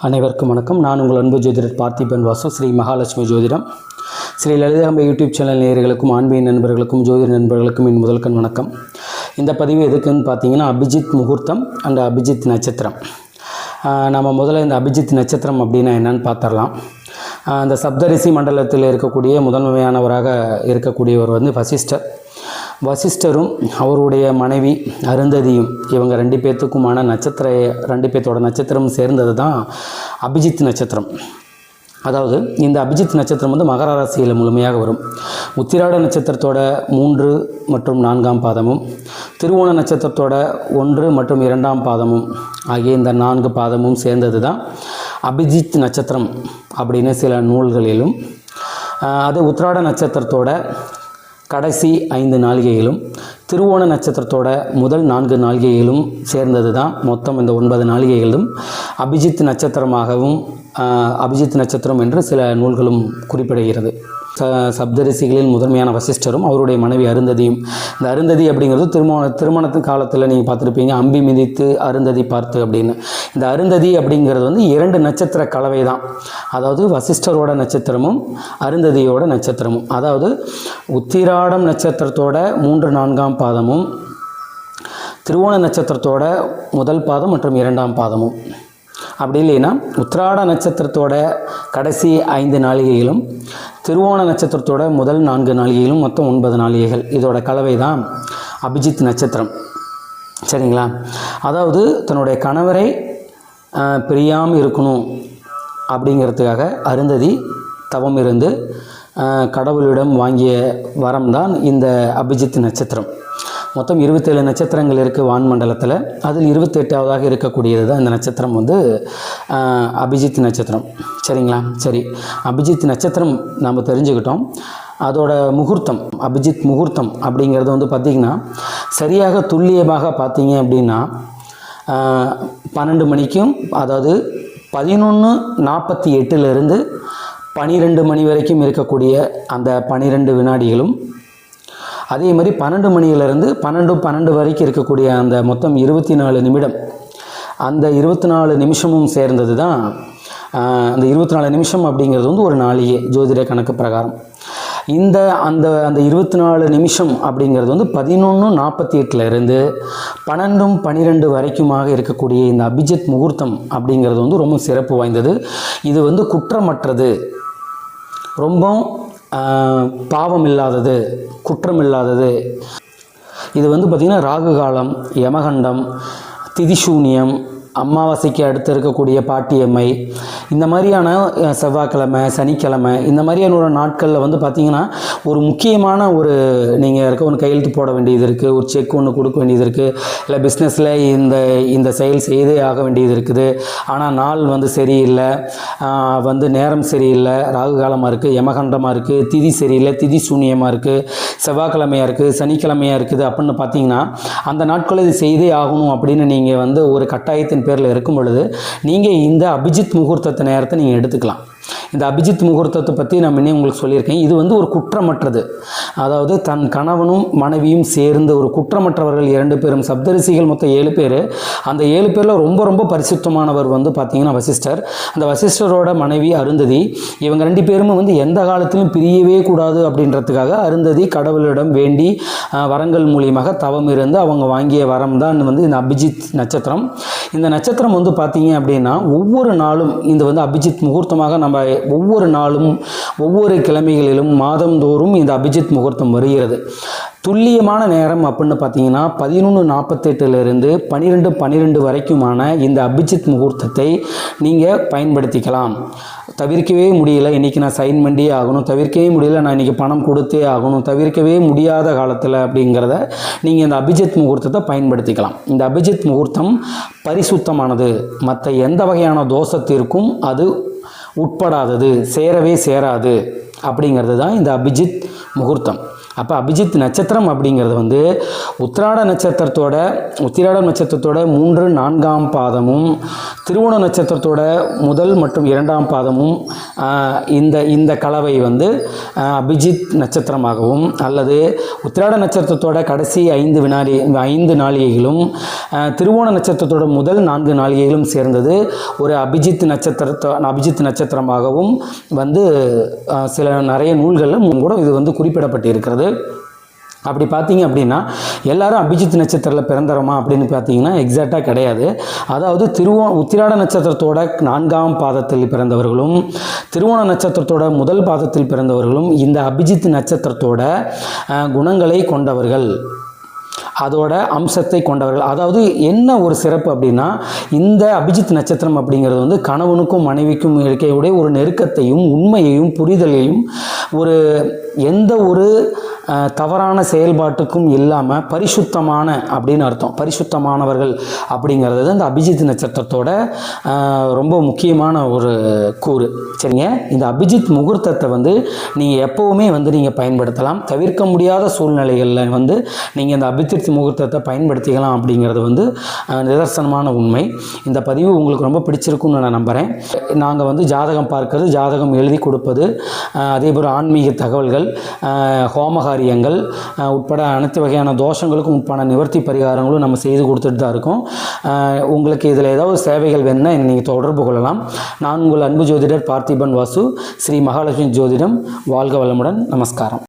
அனைவருக்கும் வணக்கம். நான் உங்கள் அன்பு ஜோதிடர் பார்த்திபன் வாசு ஸ்ரீ மகாலட்சுமி ஜோதிடம். ஸ்ரீ லலிதாம்ப யூடியூப் சேனல் நேயர்களுக்கும் ஆன்மீக நண்பர்களுக்கும் ஜோதிட நண்பர்களுக்கும் என் முதல்கண் வணக்கம். இந்த பதிவு எதுக்குன்னு பார்த்தீங்கன்னா அபிஜித் முகூர்த்தம் அண்ட் அபிஜித் நட்சத்திரம். நம்ம முதல்ல இந்த அபிஜித் நட்சத்திரம் அப்படின்னா என்னன்னு பார்த்துடலாம். அந்த இந்த சப்தரிசி மண்டலத்தில் இருக்கக்கூடிய முதன்மையானவராக இருக்கக்கூடியவர் வந்து வசிஷ்டர். வசிஷ்டரும் அவருடைய மனைவி அருந்ததியும் இவங்க ரெண்டு பேர்த்துக்குமான நட்சத்திர ரெண்டு பேர்த்தோட நட்சத்திரம் சேர்ந்தது தான் அபிஜித் நட்சத்திரம். அதாவது இந்த அபிஜித் நட்சத்திரம் வந்து மகர ராசியில் முழுமையாக வரும். உத்திராட நட்சத்திரத்தோட மூன்று மற்றும் நான்காம் பாதமும் திருவோண நட்சத்திரத்தோட ஒன்று மற்றும் இரண்டாம் பாதமும் ஆகிய இந்த நான்கு பாதமும் சேர்ந்தது தான் அபிஜித் நட்சத்திரம் அப்படின்னு சில நூல்களிலும் அது உத்திராட நட்சத்திரத்தோட கடைசி ஐந்து நாளிகைகளும் திருவோண நட்சத்திரத்தோட முதல் நான்கு நாளிகைகளும் சேர்ந்தது தான் மொத்தம் இந்த ஒன்பது நாளிகைகளும் அபிஜித் நட்சத்திரமாகவும் அபிஜித் நட்சத்திரம் என்று சில நூல்களும் குறிப்பிடுகிறது. ச சப்தரிசிகளில் முதன்மையான வசிஷ்டரும் அவருடைய மனைவி அருந்ததியும். இந்த அருந்ததி அப்படிங்கிறது திருமண திருமணத்து காலத்தில் நீங்கள் பார்த்துருப்பீங்க. அம்பி மிதித்து அருந்ததி பார்த்து அப்படின்னு. இந்த அருந்ததி அப்படிங்கிறது வந்து இரண்டு நட்சத்திர கலவை தான். அதாவது வசிஷ்டரோட நட்சத்திரமும் அருந்ததியோட நட்சத்திரமும். அதாவது உத்திராடம் நட்சத்திரத்தோட மூன்று நான்காம் பாதமும் திருவோண நட்சத்திரத்தோட முதல் பாதம் மற்றும் இரண்டாம் பாதமும். அப்படி இல்லைன்னா உத்திராட நட்சத்திரத்தோட கடைசி ஐந்து நாளிகைகளும் திருவோண நட்சத்திரத்தோட முதல் நான்கு நாளிகைகளும் மொத்தம் ஒன்பது நாளிகைகள். இதோட கலவை தான் அபிஜித் நட்சத்திரம். சரிங்களா? அதாவது தன்னுடைய கணவரை பிரியாமல் இருக்கணும் அப்படிங்கிறதுக்காக அருந்ததி தவம் இருந்து கடவுளிடம் வாங்கிய வரம் தான் இந்த அபிஜித் நட்சத்திரம். மொத்தம் இருபத்தேழு நட்சத்திரங்கள் இருக்குது வான்மண்டலத்தில் அதில் இருபத்தெட்டாவதாக இருக்கக்கூடியது தான் இந்த நட்சத்திரம் வந்து அபிஜித் நட்சத்திரம். சரிங்களா? சரி. அபிஜித் நட்சத்திரம் நாம் தெரிஞ்சுக்கிட்டோம். அதோட முகூர்த்தம் அபிஜித் முகூர்த்தம் அப்படிங்கிறது வந்து பார்த்திங்கன்னா சரியாக துல்லியமாக பார்த்தீங்க அப்படின்னா பன்னெண்டு மணிக்கும் அதாவது பதினொன்று நாற்பத்தி எட்டுலேருந்து பனிரெண்டு மணி வரைக்கும் இருக்கக்கூடிய அந்த பனிரெண்டு வினாடிகளும் அதே மாதிரி பன்னெண்டு மணியிலிருந்து பன்னெண்டு பன்னெண்டு வரைக்கும் இருக்கக்கூடிய அந்த மொத்தம் இருபத்தி நாலு நிமிடம். அந்த இருபத்தி நாலு நிமிஷமும் சேர்ந்தது தான் அந்த இருபத்தி நாலு நிமிஷம் அப்படிங்கிறது வந்து ஒரு நாளையே ஜோதிட கணக்கு பிரகாரம். இந்த அந்த அந்த இருபத்தி நாலு நிமிஷம் அப்படிங்கிறது வந்து பதினொன்று நாற்பத்தி எட்டுலேருந்து பன்னெண்டும் பன்னிரெண்டு வரைக்குமாக இருக்கக்கூடிய இந்த அபிஜித் முகூர்த்தம் அப்படிங்கிறது வந்து ரொம்ப சிறப்பு வாய்ந்தது. இது வந்து குற்றமற்றது. ரொம்பவும் பாவம் இல்லாதது குற்றம் இல்லாதது இது வந்து பார்த்திங்கன்னா ராகு காலம் யமகண்டம் திதிசூன்யம் அமாவாசைக்கு அடுத்து இருக்கக்கூடிய பாட்டியம்மை இந்த மாதிரியான செவ்வாய்க்கிழமை சனிக்கிழமை இந்த மாதிரியான ஒரு நாட்களில் வந்து பார்த்திங்கன்னா ஒரு முக்கியமான ஒரு நீங்கள் இருக்க ஒன்று கையெழுத்து போட வேண்டியது இருக்குது ஒரு செக் ஒன்று கொடுக்க வேண்டியது இருக்குது இல்லை பிஸ்னஸில் இந்த இந்த செயல் செய்தே ஆக வேண்டியது இருக்குது. ஆனால் நாள் வந்து சரியில்லை வந்து நேரம் சரியில்லை ராகு காலமாக இருக்குது யமகண்டமாக இருக்குது திதி சரியில்லை திதி சூன்யமாக இருக்குது செவ்வாய்க்கிழமையாக இருக்குது சனிக்கிழமையாக இருக்குது அப்படின்னு பார்த்தீங்கன்னா அந்த நாட்களில் இது செய்தே ஆகணும் அப்படின்னு நீங்கள் வந்து ஒரு கட்டாயத்தின் பேரில் இருக்கும் பொழுது நீங்கள் இந்த அபிஜித் முகூர்த்தத்தை நேரத்தை நீங்கள் எடுத்துக்கலாம். இந்த அபிஜித் முகூர்த்தத்தை பற்றி நான் முன்னே உங்களுக்கு சொல்லியிருக்கேன். இது வந்து ஒரு குற்றமற்றது. அதாவது தன் கணவனும் மனைவியும் சேர்ந்து ஒரு குற்றமற்றவர்கள் இரண்டு பேரும் சப்தரிசிகள் மொத்தம் ஏழு பேர். அந்த ஏழு பேரில் ரொம்ப ரொம்ப பரிசுத்தமானவர் வந்து பார்த்தீங்கன்னா வசிஷ்டர். அந்த வசிஷ்டரோட மனைவி அருந்ததி. இவங்க ரெண்டு பேரும் வந்து எந்த காலத்திலும் பிரியவே கூடாது அப்படின்றதுக்காக அருந்ததி கடவுளிடம் வேண்டி வரங்கள் மூலியமாக தவம் இருந்து அவங்க வாங்கிய வரம் தான் வந்து இந்த அபிஜித் நட்சத்திரம். இந்த நட்சத்திரம் வந்து பார்த்தீங்க அப்படின்னா ஒவ்வொரு நாளும் இந்த வந்து அபிஜித் முகூர்த்தமாக நம்ம ஒவ்வொரு நாளும் ஒவ்வொரு கிழமைகளிலும் மாதந்தோறும் இந்த அபிஜித் முகூர்த்தம் வருகிறது. துல்லியமான நேரம் அப்படின்னு பார்த்தீங்கன்னா பதினொன்று நாற்பத்தெட்டுலேருந்து பன்னிரெண்டு பன்னிரெண்டு வரைக்குமான இந்த அபிஜித் முகூர்த்தத்தை நீங்கள் பயன்படுத்திக்கலாம். தவிர்க்கவே முடியல இன்றைக்கி நான் சைன் பண்ணியே ஆகணும். தவிர்க்கவே முடியல நான் இன்றைக்கி பணம் கொடுத்தே ஆகணும். தவிர்க்கவே முடியாத காலத்தில் அப்படிங்கிறத நீங்கள் இந்த அபிஜித் முகூர்த்தத்தை பயன்படுத்திக்கலாம். இந்த அபிஜித் முகூர்த்தம் பரிசுத்தமானது. மற்ற எந்த வகையான தோஷத்திற்கும் அது உட்படாதது சேரவே சேராது. அப்படிங்கிறது தான் இந்த அபிஜித் முகூர்த்தம். அப்போ அபிஜித் நட்சத்திரம் அப்படிங்கிறது வந்து உத்திராட நட்சத்திரத்தோட உத்திராட நட்சத்திரத்தோட மூன்று நான்காம் பாதமும் திருவோண நட்சத்திரத்தோட முதல் மற்றும் இரண்டாம் பாதமும் இந்த இந்த கலவை வந்து அபிஜித் நட்சத்திரமாகவும் அல்லது உத்திராட நட்சத்திரத்தோட கடைசி ஐந்து வினாடி ஐந்து நாளிகைகளும் திருவோண நட்சத்திரத்தோட முதல் நான்கு நாளிகைகளும் சேர்ந்தது ஒரு அபிஜித் நட்சத்திரத்தோ அபிஜித் நட்சத்திரமாகவும் வந்து சில சில நிறைய நூல்களில் கூட இது வந்து குறிப்பிடப்பட்டிருக்கிறது. அப்படி பார்த்தீங்க அப்படின்னா எல்லாரும் அபிஜித் நட்சத்திரத்தில் பிறந்தறோமா அப்படின்னு பார்த்தீங்கன்னா எக்ஸாக்டாக கிடையாது. அதாவது திருவோ உத்திராட நட்சத்திரத்தோட நான்காம் பாதத்தில் பிறந்தவர்களும் திருவோண நட்சத்திரத்தோட முதல் பாதத்தில் பிறந்தவர்களும் இந்த அபிஜித் நட்சத்திரத்தோட குணங்களை கொண்டவர்கள். அதோட அம்சத்தை கொண்டவர்கள். அதாவது என்ன ஒரு சிறப்பு அப்படின்னா இந்த அபிஜித் நட்சத்திரம் அப்படிங்கிறது வந்து கணவனுக்கும் மனைவிக்கும் இருக்கையுடைய ஒரு நெருக்கத்தையும் உண்மையையும் புரிதலையும் ஒரு எந்த ஒரு தவறான செயல்பாட்டுக்கும் இல்லாமல் பரிசுத்தமான அப்படின்னு அர்த்தம். பரிசுத்தமானவர்கள் அப்படிங்கிறது இந்த அபிஜித் நட்சத்திரத்தோட ரொம்ப முக்கியமான ஒரு கூறு. சரிங்க? இந்த அபிஜித் முகூர்த்தத்தை வந்து நீங்கள் எப்போவுமே வந்து நீங்கள் பயன்படுத்தலாம். தவிர்க்க முடியாத சூழ்நிலைகளில் வந்து நீங்கள் இந்த அபிஜித் முகூர்த்தத்தை பயன்படுத்திக்கலாம் அப்படிங்கிறது வந்து நிதர்சனமான உண்மை. இந்த பதிவு உங்களுக்கு ரொம்ப பிடிச்சிருக்குன்னு நான் நம்புகிறேன் நாங்கள் வந்து ஜாதகம் பார்க்கறது ஜாதகம் எழுதி கொடுப்பது அதேபோல் அதே போல் ஆன்மீக தகவல்கள் ஹோமகார காரியங்கள் உட்பட அனைத்து வகையான தோஷங்களுக்கும் உட்பட நிவர்த்தி பரிகாரங்களும் நம்ம செய்து கொடுத்துட்டு தான் இருக்கோம். உங்களுக்கு இதில் ஏதாவது சேவைகள் வேணும்னா நீங்கள் தொடர்பு கொள்ளலாம். நான் உங்கள் அன்பு ஜோதிடர் பார்த்திபன் வாசு ஸ்ரீ மகாலட்சுமி ஜோதிடம். வாழ்க வளமுடன். நமஸ்காரம்.